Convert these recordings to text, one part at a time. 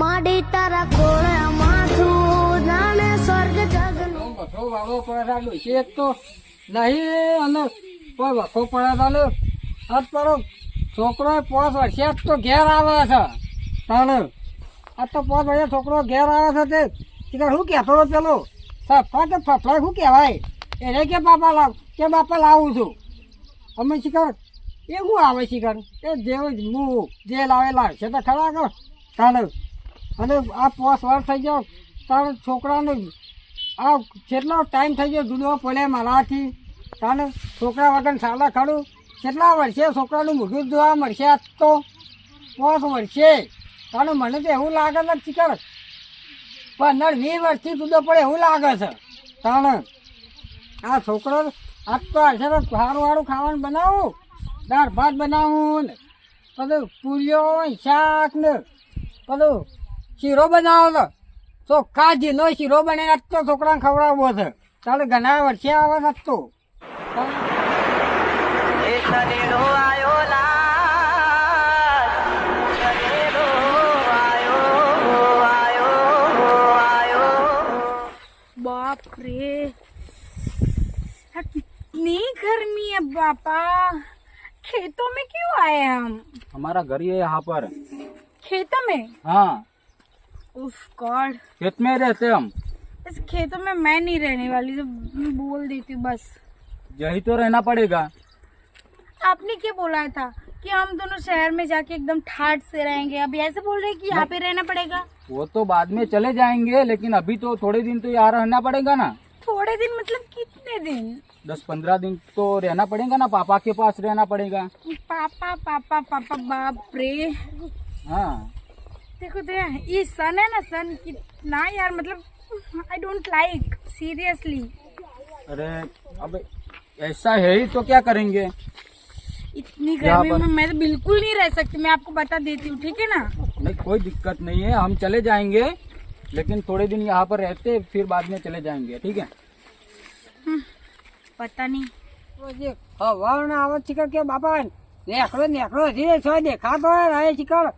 માડી તારા ખોળે માથું જાણે સ્વર્ગ જગનું. વખો વાળો છે તો. નહીં, અને કોઈ વખો પડેલો આજ પડો. છોકરો પાંચ વર્ષે તો ઘેર આવે છે. તાણે. આ તો પાંચ વર્ષે છોકરો ઘેર આવે છે તે. શું કહેતો હતો પેલો? સફા કે ફફડા શું કહેવાય? એને કે બાપા લાવ, કે બાપા લાવું છું. અમે શીખર, એ શું આવે શીખર? એ જ હું જે લાવે લાવશે તો ખરા કર તાણે. અને આ પોસ વર્ષ થઈ ગયો. તારે છોકરાને આ કેટલો ટાઈમ થઈ ગયો જુદો પડે મારાથી. તારે છોકરા વગર સાલા ખડું. કેટલા વર્ષે છોકરાનું મોઢું જોવા મળશે આજ તો? પોસ વર્ષે. તારે મને તો એવું લાગે છે ચીકર પંદર, વીસ વર્ષથી જુદો પડે એવું લાગે છે. તાણે આ છોકરો આજ તો આજે સારું સારું ખાવાનું બનાવું. દાળ ભાત બનાવું ને બધું પૂરીઓ શાક ને બધું શીરો બનાવો તો ચોખ્ખા જીનો શીરો બને આજ તો છોકરાને ખવડાવવો છે ચાલે ઘણા વર્ષે આવે છે આજ તો बाप रे यार, कितनी गर्मी है पापा खेतों में क्यों आए हम हमारा घर ही है यहाँ पर खेतों में हाँ उफ गॉड। खेत में रहते हम। इस खेतों में मैं नहीं रहने वाली तो बोल देती बस। यही तो रहना पड़ेगा। आपने क्या बोला था कि हम दोनों शहर में जाके एकदम ठाट से रहेंगे? अभी ऐसे बोल रहे कि यहाँ पे रहना पड़ेगा। वो तो बाद में चले जाएँगे लेकिन अभी तो थोड़े दिन तो यहाँ रहना पड़ेगा ना। थोड़े दिन मतलब कितने दिन? दस पंद्रह दिन तो रहना पड़ेगा ना पापा के पास रहना पड़ेगा। पापा पापा पापा बाप रे। हाँ। देखो तो ये सन है ना सन कितना यार मतलब आई डोंट लाइक सीरियसली अरे अब ऐसा है ही तो क्या करेंगे? इतनी गर्मी में मैं तो बिल्कुल नहीं रह सकती मैं आपको बता देती हूँ ठीक है ना? नहीं कोई दिक्कत नहीं है हम चले जाएँगे लेकिन थोड़े दिन यहाँ पर रहते फिर बाद में चले जाएँगे ठीक है? हम्म, पता नहीं। हवा आवत छिकर के बापा नेकड़ो नेकड़ो हजी देखा तो रहे चिकन।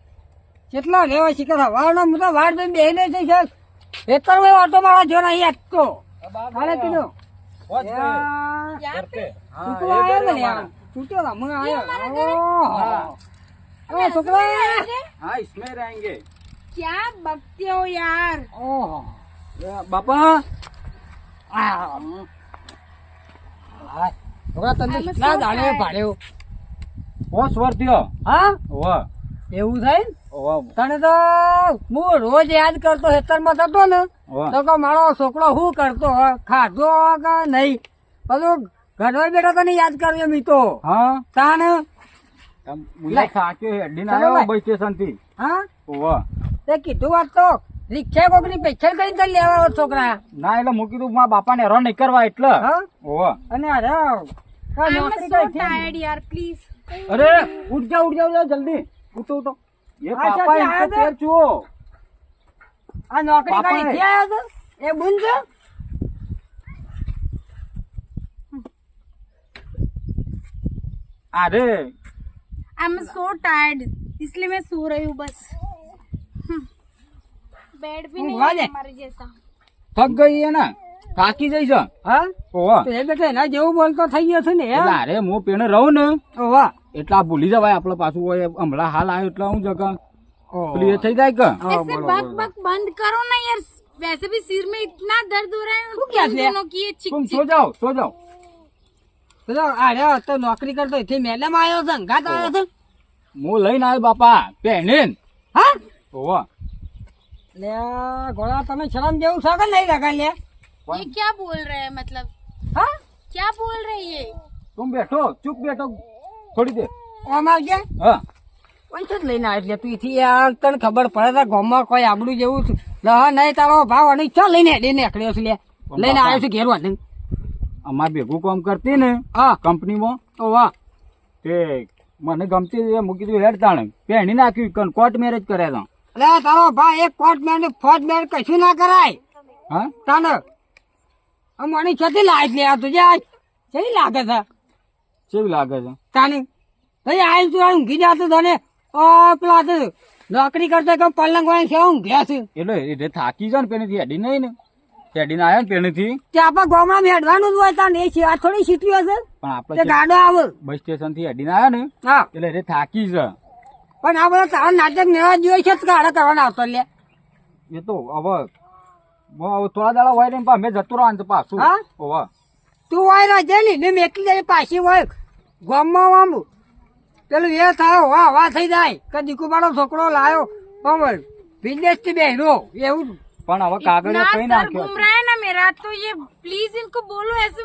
કેટલા લેવા શીખે વાળનો મુદ્દો વાળ બેન બેહીને છે છે ખેતર ભાઈ ઓટો મારા જો નહીં આટકો કાલે કીધું યાર. છૂટો રમણ આવ્યો ઓ છોકરા. હા ઇસમે રહેંગે. હો યાર. ઓહો. વર્ત્યો હા. વાહ એવું થાય? તને તો હું રોજ યાદ કરતો ખેતરમાં થતો ને તો કે મારો છોકરો શું કરતો? ખાધો કે નહીં? બધું ઘરવા બેઠો તને યાદ કર્યો મી હા? તાન કીધું વાત તો રિક્ષા કોકની કરી લેવા છોકરા. ના એટલે મૂકી દઉં મારા બાપા ને હેરાન કરવા એટલે. ઓવા અને અરે નોકરી કઈ ટાયર્ડ જલ્દી. ઉઠો ઉઠો ये अच्छा, पापा क्या इनके है पैर छुओ આ નોકરી બાપા કઈ એ. થી આવ્યો તો એ બુન છે अरे आई एम सो टायर्ड इसलिए मैं सो रही हूँ बस बेड भी नहीं ઊંઘવા है દે. हमारे जैसा થક ગઈ હે ને થાકી જઈ છે હા ઓવા તો એ બેટા એના જેવું બોલતો થઈ ગયો છે ને એટલે અરે હું પેણે રહું ને ઓવા એટલે આ ભૂલી જવાય આપડે પાછું હોય હમણાં હાલ આવ્યો એટલે હું જગા પેલું એ થઈ જાય કે ऐसे बक बक बंद करो ना यार वैसे भी सिर में इतना दर्द हो रहा है क्या तुम किया? दोनों की ये चिक तुम चिक सो जाओ सो जाओ પેલો અરે તો નોકરી કરતો એથી મેડમ આવ્યો છે અંગાત આવ્યો છે હું લઈને આવ્યો બાપા પહેણે હા ઓવા લે ગોળા તમે શરમ જેવું છે કે નહીં લગા લે ये क्या बोल रहे हैं मतलब હા क्या बोल रहे हैं ये તું બેઠો ચૂપ બેઠો થોડી દે. ઓમ આવજે. હા. પૈસા જ લઈને આવ્યો? એટલે તું થી યાર તને ખબર પડે છે ગામમાં કોઈ આબડું જેવું. લહ નહીં તારો ભાવ અને ચા લઈને હેડી નીકળ્યો છે લઈને આવ્યો છે ઘેર વાંધો અમાર ભેગું કામ કરતી ને હા. કંપનીમાં. ઓ વાહ. તે મને ગમતી મૂકી દીધું હેડ તાણે. પહેણી નાખ્યું કોર્ટ મેરેજ કર્યા હતા અરે તારો ભાઈ એક કોર્ટ મેરેજ ફોર્ટ મેન કશું ના કરાય. હા? તાને. મને છતી લાજ લે આ તુજે આ કેવી લાગે છે? કેવી લાગે છે? તાને ભાઈ આઈ તું ઊંઘી જાતો તને પેલા તો નોકરી કરતા કેમ પલંગ વાળી છે ઊંઘ્યા છે? એટલે એ થાકી જાય ને પેલીથી હેડી નહીં ને. હેડીને આવ્યા ને પેનેથી તે આપણા ગામડામાં હેડવાનું જ હોય તાન એ છે આ થોડી સીટી હશે પણ આપણે ગાડો આવે. બસ સ્ટેશનથી હેડીને આવ્યા ને હા. એટલે એ થાકી છે. પણ આ બધા તારા નાટક મેળવા જોઈએ છે ગાડો ગાડા કરવાના આવતો લે. એ તો હવે થોડા દાડા હોય ને મેં જતું રહ્યો પાછું. હા? તું હોય ને મેકલી જાય પાછી હોય. ગામમાં આમ પેલું એ થાય વાહ વાહ થઈ જાય કે દીકુબાનો છોકરો લાયો પણ બિઝનેસ થી બેહરો એવું પણ હવે કાગળ ना કઈ सर નાખ્યો घूम रहा है ना मेरा तो ये प्लीज इनको बोलो ऐसे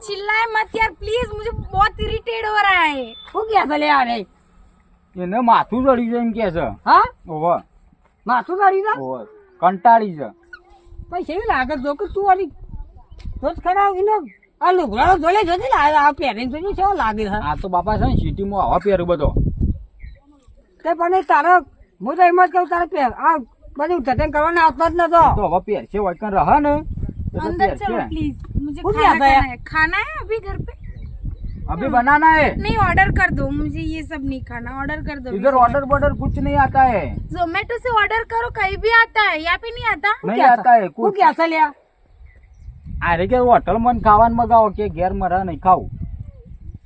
चिल्लाए मत यार प्लीज मुझे बहुत इरिटेट हो रहा है શું કે છે લે આને એને માથું ચડ્યું છે એમ કે છે હા ઓવે માથું કાઢી દે ઓવે કંટાળી છે પછી એવી લાગે જો કે તું વાળી તો જ ખરા એનો આ લુગડાનો જોડે જોજે ને આ આ પહેરીને જોજે કેવો લાગે છે આ તો બાપા છે ને સિટીમાં હવા પહેરું બધો તે પણ તારો હું તો એમ જ કહું તારે પહેર આ બધું ધતન કરવાના આવતો જ નતો તો હવે પહેરશે વચકન રહે ને એટલે अंदर चलो પહેરશે प्लीज मुझे वो खाना क्या था खाना है खाना है अभी घर पे अभी बनाना है नहीं ऑर्डर कर दो मुझे ये सब नहीं खाना ऑर्डर कर दो इधर ऑर्डर बॉर्डर कुछ नहीं आता है जोमेटो से ऑर्डर करो कहीं भी आता है यहाँ पे नहीं आता नहीं आता है શું कुछ કે છે લ્યા अरे के होटल में खावान मगाओ के घेर में रह नहीं खाओ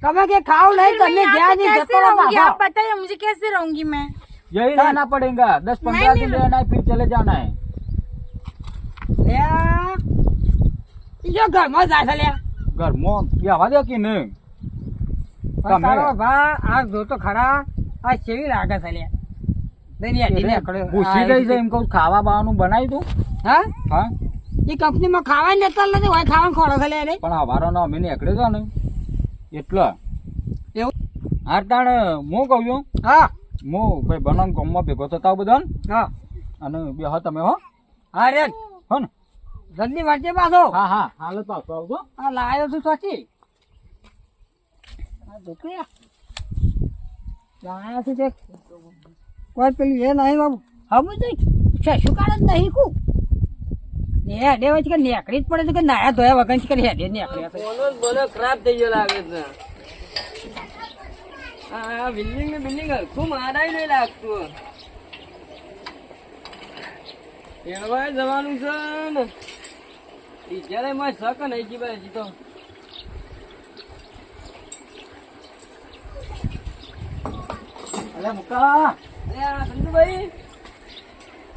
તમે કે ખાવ નહીં फिर मैं તમે यहाँ ગયા पे નહીં कैसे જતો રહો रहूंगी પાછા. आप बताइए मुझे कैसे रहूंगी मैं यही रहना पड़ेगा दस पंद्रह नहीं दिन रहना है फिर चले जाना है લ્યા ઈ જો ઘરમાં જાય છે લ્યા घर में बेहवा दे कि नहीं પણ તમે- તારો ભા આ જો તો ખરા આ કેવી લાગે છે લ્યા બેન યાદી ને આકડે. પૂછી ગઈ છે એમ કહું ખાવા બાવાનું બનાવી દઉં હા હા એ કંપનીમાં ખાવા લેતા નથી હોય ખાવાનું ખોડો ખાલે રે પણ નો અમે નીકળ્યો છો ને એટલે. એવું? હા તાણ હું કહું છું. હા. હું ભાઈ બનાવ ગામમાં ભેગો થતા બધા હા. અને બે હો તમે હો. હા રે હો ને. જલ્દી વાંચે પાછો. હા હા. હાલ પાછો આવજો. હા લાયો છું સાચી. લાયા છે કોઈ પેલી એ નહીં બાબુ. હમું તો શું કારણ નહીં કુ? હેડે હોય છે કે નેકડી જ પડે છે કે નાયા ધોયા વગર છે કે હેડે નેકડી બોલો ખરાબ થઈ ગયો લાગે છે. આ બિલ્ડિંગ ને બિલ્ડિંગ હરખું મારાય નહીં લાગતું. એળવાય જવાનું છે ને. ટીચરે માં શક નહીં જી ભાઈ તો. અરે મુકા અરે સંતુભાઈ સંજુભાઈ.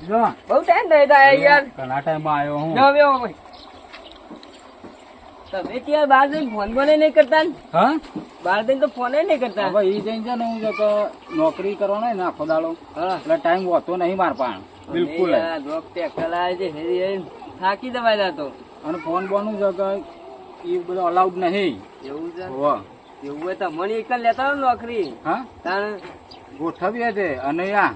જો. બહુ ટાઈમ થઈ ગયા યાર. ઘણા ટાઈમ આવ્યો હું. જાઓ બેહો ભાઈ. તમે ત્યાં બહાર જઈને ફોન બોને નહીં કરતા હા? બહાર જઈને તો ફોન નહીં કરતા. હવે ઈ જઈને છે ને હું જો નોકરી કરવાનો ને આખો દાડો. એટલે ટાઈમ હોતો નહીં માર પાણ બિલકુલ જ. ટેકલ આવે છે હેરી હેરી થાકી દવાઈ જતો અને ફોન બોનું છે એ બધું અલાઉડ નહીં. એવું છે હોવે. એવું હોય તો મને એક લેતા નોકરી. હા? તાણ ગોઠવીએ છે અને આ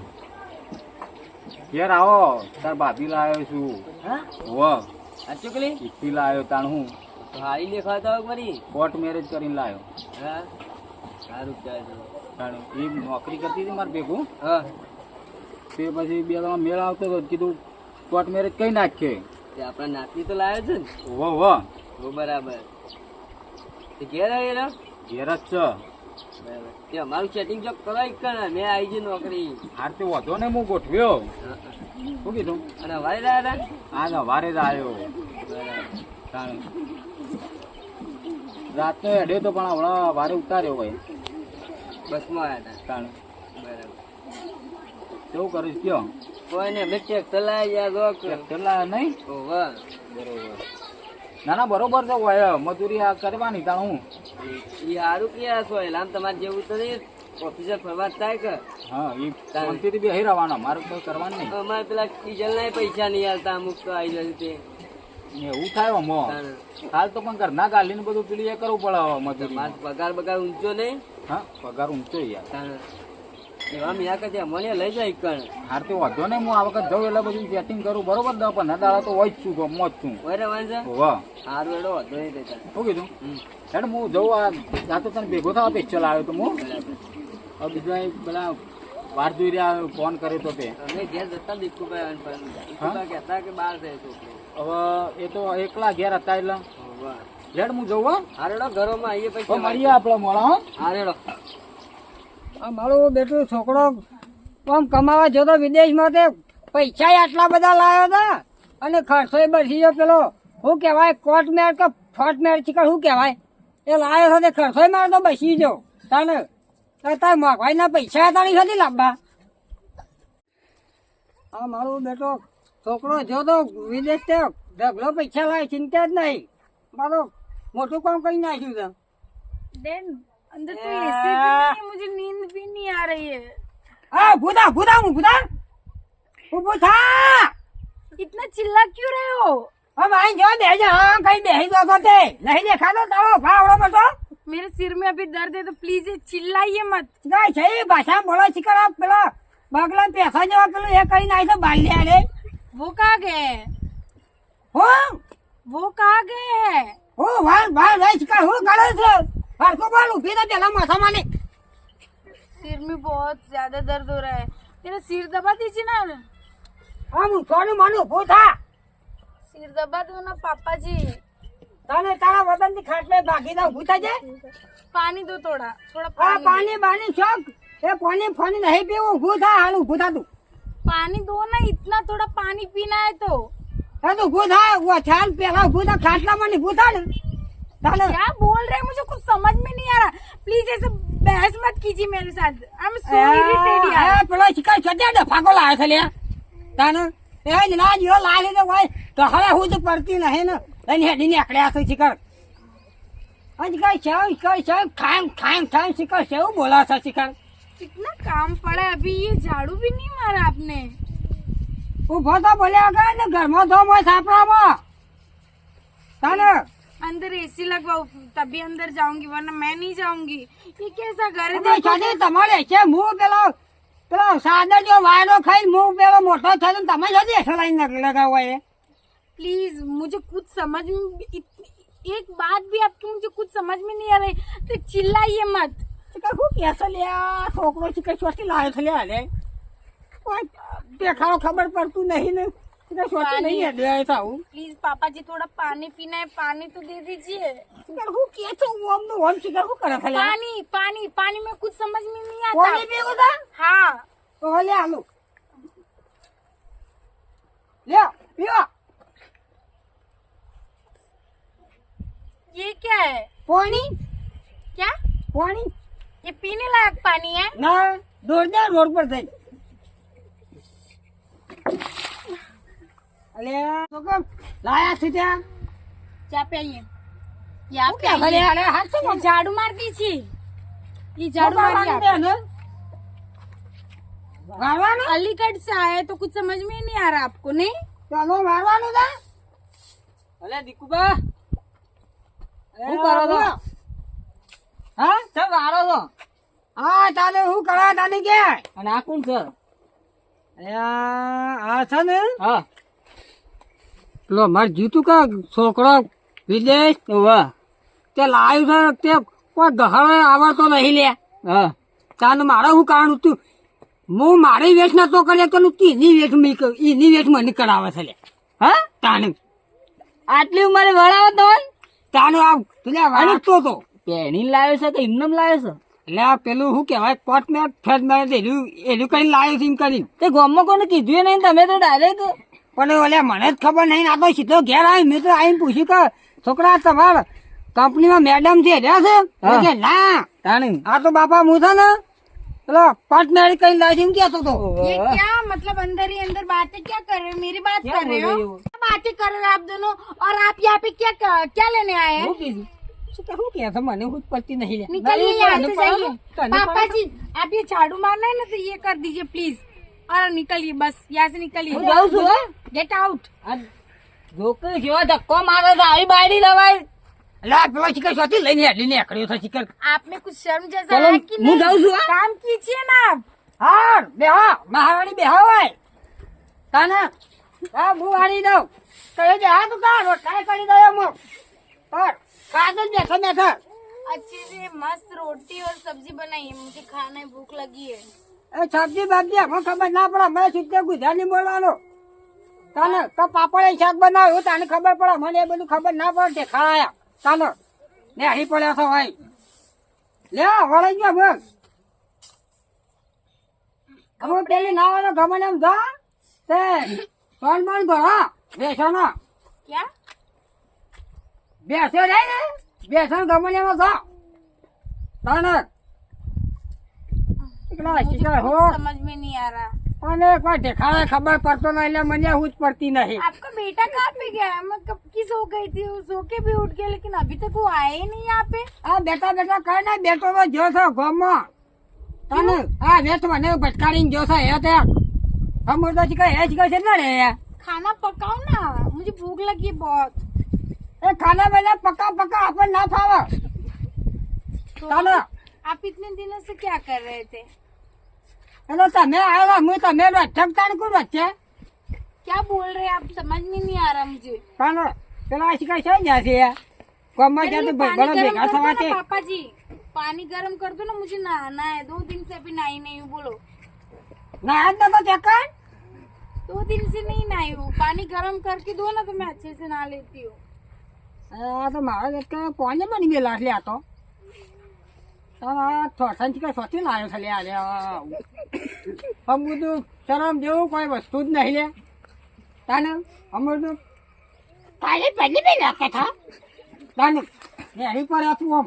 ઘેર આવો તાર ભાભી લાવ્યો છું. હા? ચુકલી ચીઠી લાવ્યો તાણ હું. હારી દેખાતા ફરી. કોર્ટ મેરેજ કરીને લાવ્યો હા? સારું ચાલે. એ નોકરી કરતી હતી મારે ભેગું? હા. તે પછી બે ત્રણ મેળ આવતો હતો કીધું કોર્ટ મેરેજ કઈ નાખીએ? તે આપણા નાતની તો લાવ્યો છે ને. હોવ હો બરાબર. ઘેર આવી રહ્યો ઘેર જ છે. તે અમારું સેટિંગ જો કરાય કર મેં આવી જઈ નોકરી. હાર તે વધો ને હું ગોઠવ્યો. શું કીધું? અને રહ્યા હતા આજ જ આવ્યો રાતનો હેડ્યો તો પણ હમણાં વારે ઉતાર્યો ભાઈ. બસમાં આવ્યા હતા તાણ બરાબર. કેવું કરીશ કયો? કોઈ ને મેં ચેક ચલાવી યાર કેટલા નહીં ઓવા બરોબર. ના ના બરોબર છે હોય મજૂરી આ કરવાની તાણ હું. એ સારું કે આ છો? એલામ તમારે જેવું તો ઓફિસર ફરવા થાય કે? હા એ શાંતિથી બેસી રહેવાનો. મારું કઈ કરવાનું નહીં. અમારે પેલા ડીઝલ ના પૈસા નહીં આલતા અમુક તો આવી જાય તે એવું થાય અમો હાલ તો પણ ઘરના ગાલીને બધું પેલી એ કરવું પડે મજૂરી પગાર બગાર ઊંચો નહીં? હા પગાર ઊંચો યાર. એવા મિયા કે ત્યાં મને લઈ જાય કણ. હાર તો વાંધો નહીં હું આ વખત જઉં એટલે બધું સેટિંગ કરું. બરોબર દસ પંદર દાડા તો હોય જ છું ગમો છું. ઓરે વાંચે વાહ સારું એડો વાંધો નહીં શું કીધું. હેડ હું જઉં આ આ તો તને ભેગો થવા પેચલ આવ્યો તો હું. બીજા પેલા વાર જોઈ રહ્યા ફોન કર્યો તો તે. અમે ઘેર જતા દીપકુભાઈ કહેતા કે બહાર જાય છોકરો. હવે એ તો એકલા ઘેર હતા એટલે. હેડ હું જઉં હા. હારેડો ઘરોમાં આવીએ પછી મળીએ આપણે મોડા હા. હારેડો આ મારો બેટો છોકરો આમ કમાવા જતો વિદેશમાં તે પૈસા આટલા બધા લાવ્યો હતા અને ખર્ચો બસી ગયો પેલો શું કહેવાય કોટ મેર કે ફોટ મેર ચીકર શું કહેવાય? એ લાવ્યો હતો તે ખર્ચો મારો તો બસી ગયો તાને તાર મોંઘવારીના પૈસા તારી નથી લાવવા આ મારો બેટો છોકરો જો તો વિદેશ તે ઢગલો પૈસા લાવે ચિંતા જ નહીં મારો મોટું કામ કરી નાખ્યું છે डैड अंदर तो एसी भी नहीं है मुझे नींद भी नहीं आ रही है હા ભૂતા ભૂતા હું ભૂતા ઊભું થા इतना चिल्ला क्यों रहे हो भाई जो दे जा हाँ कहीं दे ही दो तो ते नहीं देखा तो तलो फावड़ो मत मेरे सिर में अभी दर्द है तो प्लीज चिल्लाइए मत ना सही भाषा बोलो चिकर आप बोलो बगला पैसा जो पेलो ये कहीं नहीं तो बाल लिया रे वो कहाँ गए हो वो कहाँ गए है हो वाल वाल भाई चिकर हो गलत है और को बोल उभी तो चला माथा माने सिर में बहुत ज्यादा दर्द हो रहा है मेरा सिर दबा दीजिए ना हम थोड़ी मानो भूत था થા सिर दबा दो ना पापा जी તને તારા વતન થી ખાટલે ભાગી દઉં ઊભું થજે पानी दो थोड़ा थोड़ा આ पानी પાણી બાણી શોખ એ પાણી ફોની નહીં પીવું ઊભું થા હાલ ઊભું થા તું पानी दो ना इतना थोड़ा पानी पीना है तो હા તું ઊભું થા વો ચાલ પેલા ઊભું થા ખાટલા માં ઊભું થા ને તાને क्या बोल रहे हैं मुझे कुछ समझ में नहीं आ रहा प्लीज ऐसे बहस मत कीजिए मेरे साथ आई एम सो इरिटेड यार એ પેલો શિકાર ચડ્યા ડફાકો લાવે છે લ્યા તાને એ જ ના જીવો લાવે તો હોય તો હવે હું તો પડતી નહીં ને એની હેડી નીકળ્યા છે શિકાર આજ કઈ છે શિકાર છે ખામ ખામ ખામ શિકાર છે એવું બોલા છે શિકાર इतना काम पड़ा है अभी ये झाड़ू भी नहीं मारा आपने ઉભો તો બોલ્યા કરે ને ઘરમાં ધોમ હોય સાપડામાં તાને अंदर एसी लगवाओ तभी अंदर जाऊंगी वरना मैं नहीं जाऊंगी ये कैसा घर है અમે देखो સાથે તમારે છે હું પેલો પેલો સાદર જો વાયરો ખાઈ હું પેલો મોટો થયો ને તમે જલ્દી એસો લાઈન લગાવો એ प्लीज़ मुझे कुछ समझ एक बात भी आपकी मुझे कुछ समझ में नहीं आ रही। तो चिल्लाइए मत। कैसा देखा खबर पर तू नहीं नहीं है प्लीज़ पापा जी थोड़ा पानी पीना है पानी तो दे दीजिए। क्या तो पानी पानी पानी में कुछ समझ में नहीं आता। पानी हाँ। तो? ले आलू। ले पीवा ये क्या है? पानी। क्या? पानी। ये पीने लायक पानी है? ना दो हज़ार रोड पर थे अरे लाया थी क्या? क्या पे ये झाड़ू मार दी थी। ये झाड़ू मार दिया। अलीगढ़ से आए तो कुछ समझ में नहीं आ रहा आपको नहीं? चलो मारवा था अरे दिकूबा। શું કરો છો? હા? ચાલ વારો છો? હા તાને હું કરો તાને કે? અને આ કોણ છે? આ છે ને? હા. પેલો મારે જીતું કે છોકરો વિદેશ વાહ તે લાવ્યું છે તે કોઈ ગહરે આવડતો નહીં લે. હા. તાને મારે શું કારણ હતું? હું મારી વેઠ નતો કરે તો તું એની વેશ એની વેશ મને કરાવે છે લે. હા? તાને આટલી ઉંમરે વળાવો તો તાનો આ પેલા વાળતો તો. પહેણી લાવ્યો છે કે એમને લાવ્યો પેલું શું કહેવાય? એલું એલું લાવ્યો તે ગામમાં કોને કીધું નહીં તમે તો ડાયરેક્ટ પણ ઓલે મને જ ખબર નહીં આ તો સીધો ઘેર આવી મેં તો આવીને પૂછ્યું કે છોકરા તમારા કંપનીમાં મેડમ છે રહ્યા છે? ના. આ તો બાપા મુ છે ને? પેલો કોટ લાવ્યો છે તો. ક્યાં? મતલબ અંદર અંદર વાત ક્યાં કરે? મેરી વાત કરે बात कर रहे हो क्या बातें कर रहे हो आप दोनों और आप यहाँ पे क्या क्या लेने आए हैं શું કે શું કહે છે મને હું જ પડતી નહીં લે निकलिए यहाँ से जाइए तने पापा जी आप ये झाड़ू मारना है ना तो ये कर दीजिए प्लीज और निकलिए बस यहाँ से निकलिए જાઉં છું હે गेट आउट આ જોકે જેવા ધક્કો મારે છે આવી બાયડી લવાય એટલે આ પેલો શિકાર શોથી લઈને હેડી નીકળ્યો છે શિકાર आप में कुछ शर्म जैसा चलो, है कि मुंह नहीं जाऊं છું, હા? काम कीजिए ना आप હાર બેહો મહારાણી બેહો હોય તને હા હું વાળી દઉં કહે છે હા તું કા રોટલા કરી દઉં એમ પર કાગળ બેઠો બેઠો अच्छे से मस्त रोटी और सब्जी बनाइए मुझे खाना है भूख लगी है એ સબ્જી બાબજી અમે ખબર ના પડે મેં શુદ્ધ ગુજરાતી બોલવાનું તને તો પાપડ એ શાક બનાવ્યું તને ખબર પડે મને એ બધું ખબર ના પડે તે ખાયા ચાલો ને અહીં પડ્યા છો ભાઈ લે વળી ગયા બોલ હવે પેલી નાવાનો ગમન એમ જા તે ત્રણ મણ ભરા બેસો ના क्या બેસો રે ને બેસો ગમન એમાં જા તાને એકલા શીખર હો समझ में नहीं आ रहा અને કોઈ દેખાડે ખબર પડતો નહીં એટલે મને હું જ પડતી નહીં आपका बेटा कहाँ पे गया है मैं कब की सो गई थी वो सो के भी उठ गया लेकिन अभी तक वो आए ही नहीं यहाँ पे આ બેટા બેટા કઈ નહીં બેટો તો જો છો ગામમાં તને આ વેચ મને ભટકાડીને જો છો હે તે हम मुर्दा चिका है चिका चलना रे खाना पकाओ ना मुझे भूख लगी है बहुत ए खाना मैंने पका पका अपन ना खावा तो खाना आप इतने दिनों से क्या कर रहे थे हेलो तमे आया मैं तमे बैठक तान को बच्चे क्या बोल रहे आप समझ में नहीं आ रहा मुझे खाना चला चिका चल जाते है कम में जाते बड़ा बेकार सवाते पापा जी पानी गर्म कर दो ना मुझे नहाना है दो दिन से अभी नहाई नहीं हूँ बोलो ના આજ તો ચક્કર दो दिन से नहीं नहाई हूँ पानी गर्म करके दो ना तो मैं अच्छे से नहा लेती हूँ આ તો મારા એક કોને બની ગયેલા છે આ તો તારા થોસાન કે સોથી લાવ્યો છે લે આ લે આમ બધું શરમ જેવું કોઈ વસ્તુ જ નહીં લે તાને અમે તો કાલે પહેલી પહેલી કથા તાને એની પર હતું આમ